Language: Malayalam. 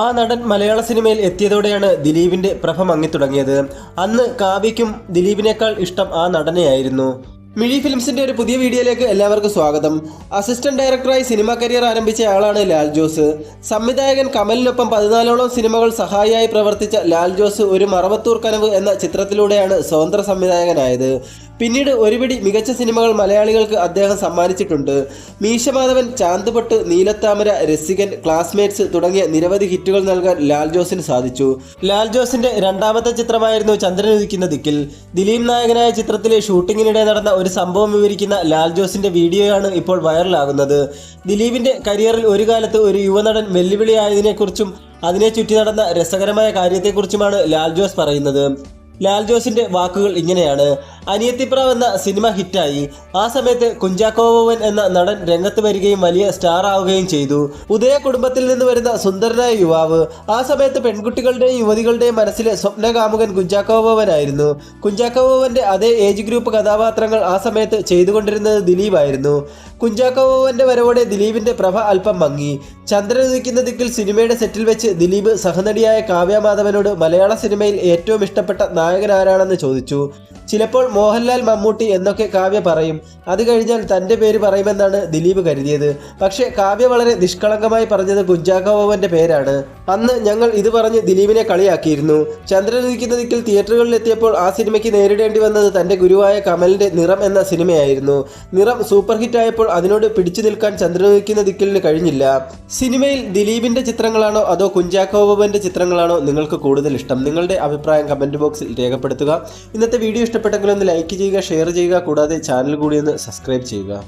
ആ നടൻ മലയാള സിനിമയിൽ എത്തിയതോടെയാണ് ദിലീപിന്റെ പ്രഭ മങ്ങിത്തുടങ്ങിയത് അന്ന് കാവ്യയ്ക്കും ദിലീപിനേക്കാൾ ഇഷ്ടം ആ നടനെയായിരുന്നു. മിഴി ഫിലിംസിന്റെ ഒരു പുതിയ വീഡിയോയിലേക്ക് എല്ലാവർക്കും സ്വാഗതം. അസിസ്റ്റന്റ് ഡയറക്ടറായി സിനിമ കരിയർ ആരംഭിച്ച ആളാണ് ലാൽ ജോസ്. സംവിധായകൻ കമലിനൊപ്പം പതിനാലോളം സിനിമകൾ സഹായിയായി പ്രവർത്തിച്ച ലാൽ ജോസ് ഒരു മറവത്തൂർ കനവ് എന്ന ചിത്രത്തിലൂടെയാണ് സ്വതന്ത്ര സംവിധായകനായത്. പിന്നീട് ഒരുപിടി മികച്ച സിനിമകൾ മലയാളികൾക്ക് അദ്ദേഹം സമ്മാനിച്ചിട്ടുണ്ട്. മീശമാധവൻ ചാന്തുപൊട്ട് നീലത്താമര രസികൻ ക്ലാസ്മേറ്റ്സ് തുടങ്ങിയ നിരവധി ഹിറ്റുകൾ നൽകാൻ ലാൽ ജോസിന് സാധിച്ചു. ലാൽ ജോസിന്റെ രണ്ടാമത്തെ ചിത്രമായിരുന്നു ചന്ദ്രനുദിക്കുന്ന ദിക്കിൽ. ദിലീപ് നായകനായ ചിത്രത്തിലെ ഷൂട്ടിങ്ങിനിടെ നടന്ന ഒരു സംഭവം വിവരിക്കുന്ന ലാൽ ജോസിന്റെ വീഡിയോയാണ് ഇപ്പോൾ വൈറലാകുന്നത്. ദിലീപിന്റെ കരിയറിൽ ഒരു കാലത്ത് ഒരു യുവനടൻ വെല്ലുവിളിയായതിനെക്കുറിച്ചും അതിനെ ചുറ്റി നടന്ന രസകരമായ കാര്യത്തെക്കുറിച്ചുമാണ് ലാൽ ജോസ് പറയുന്നത്. ലാൽ ജോസിന്റെ വാക്കുകൾ ഇങ്ങനെയാണ്. അനിയത്തിപ്രാവ് എന്ന സിനിമ ഹിറ്റായി. ആ സമയത്ത് കുഞ്ചാക്കോവൻ എന്ന നടൻ രംഗത്ത് വരികയും വലിയ സ്റ്റാർ ആവുകയും ചെയ്തു. ഉദയ കുടുംബത്തിൽ നിന്ന് വരുന്ന സുന്ദരനായ യുവാവ്. ആ സമയത്ത് പെൺകുട്ടികളുടെയും യുവതികളുടെയും മനസ്സിലെ സ്വപ്നകാമുകൻ കുഞ്ചാക്കോവനായിരുന്നു. കുഞ്ചാക്കോവന്റെ അതേ ഏജ് ഗ്രൂപ്പ് കഥാപാത്രങ്ങൾ ആ സമയത്ത് ചെയ്തുകൊണ്ടിരുന്നത് ദിലീപായിരുന്നു. കുഞ്ചാക്കോവന്റെ വരവോടെ ദിലീപിന്റെ പ്രഭ അല്പം മങ്ങി. ചന്ദ്രൻ ഉദിക്കുന്ന ദിക്കിൽ സിനിമയുടെ സെറ്റിൽ വെച്ച് ദിലീപ് സഹനടിയായ കാവ്യ മാധവനോട് മലയാള സിനിമയിൽ ഏറ്റവും ഇഷ്ടപ്പെട്ട നായകൻ ആരാണെന്ന് ചോദിച്ചു. ചിലപ്പോൾ മോഹൻലാൽ മമ്മൂട്ടി എന്നൊക്കെ കാവ്യ പറയും. അത് കഴിഞ്ഞാൽ തന്റെ പേര് പറയുമെന്നാണ് ദിലീപ് കരുതിയത്. പക്ഷേ കാവ്യ വളരെ നിഷ്കളങ്കമായി പറഞ്ഞത് കുഞ്ചാക്കോവന്റെ പേരാണ്. അന്ന് ഞങ്ങൾ ഇത് പറഞ്ഞ് ദിലീപിനെ കളിയാക്കിയിരുന്നു. ചന്ദ്രൻ ഉദിക്കുന്ന ദിക്കിൽ തിയേറ്ററുകളിൽ എത്തിയപ്പോൾ ആ സിനിമയ്ക്ക് നേരിടേണ്ടി വന്നത് തന്റെ ഗുരുവായ കമലിന്റെ നിറം എന്ന സിനിമയായിരുന്നു. നിറം സൂപ്പർ ഹിറ്റ് ആയപ്പോൾ അതിനോട് പിടിച്ചു നിൽക്കാൻ ചന്ദ്രൻ ഉദിക്കുന്ന ദിക്കിലിന് കഴിഞ്ഞില്ല. സിനിമയിൽ ദിലീപിന്റെ ചിത്രങ്ങളാണോ അതോ കുഞ്ചാക്കോബന്റെ ചിത്രങ്ങളാണോ നിങ്ങൾക്ക് കൂടുതൽ ഇഷ്ടം? നിങ്ങളുടെ അഭിപ്രായം കമന്റ് ബോക്സിൽ രേഖപ്പെടുത്തുക. ഇന്നത്തെ വീഡിയോ ഇഷ്ടപ്പെട്ടെങ്കിൽ ഒന്ന് ലൈക്ക് ചെയ്യുക ഷെയർ ചെയ്യുക. കൂടാതെ ചാനൽ കൂടി ഒന്ന് സബ്സ്ക്രൈബ് ചെയ്യുക.